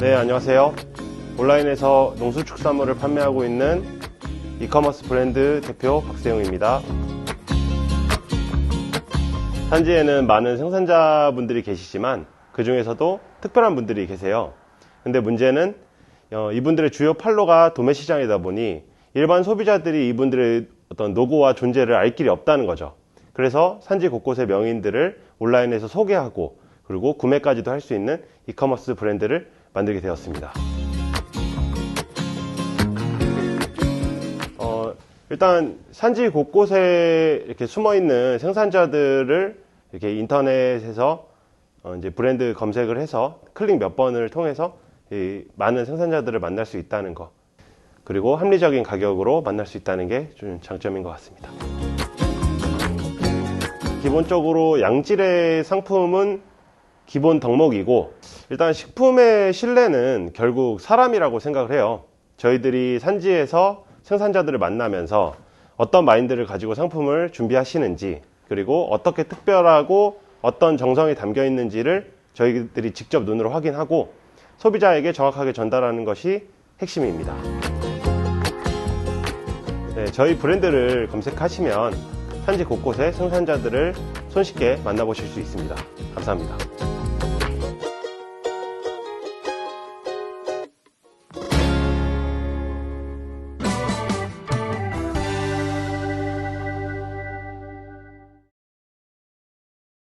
네, 안녕하세요. 온라인에서 농수축산물을 판매하고 있는 이커머스 브랜드 대표 박세용입니다. 산지에는 많은 생산자분들이 계시지만 그 중에서도 특별한 분들이 계세요. 근데 문제는 어, 이분들의 주요 판로가 도매 시장이다 보니 일반 소비자들이 이분들의 어떤 노고와 존재를 알 길이 없다는 거죠. 그래서 산지 곳곳의 명인들을 온라인에서 소개하고 그리고 구매까지도 할 수 있는 이커머스 브랜드를 만들게 되었습니다. 어, 일단 산지 곳곳에 이렇게 숨어 있는 생산자들을 이렇게 인터넷에서 어, 이제 브랜드 검색을 해서 클릭 몇 번을 통해서 이 많은 생산자들을 만날 수 있다는 거 그리고 합리적인 가격으로 만날 수 있다는 게 좀 장점인 것 같습니다. 기본적으로 양질의 상품은 기본 덕목이고 일단 식품의 신뢰는 결국 사람이라고 생각을 해요. 저희들이 산지에서 생산자들을 만나면서 어떤 마인드를 가지고 상품을 준비하시는지 그리고 어떻게 특별하고 어떤 정성이 담겨 있는지를 저희들이 직접 눈으로 확인하고 소비자에게 정확하게 전달하는 것이 핵심입니다. 네, 저희 브랜드를 검색하시면 산지 곳곳의 생산자들을 손쉽게 만나보실 수 있습니다. 감사합니다.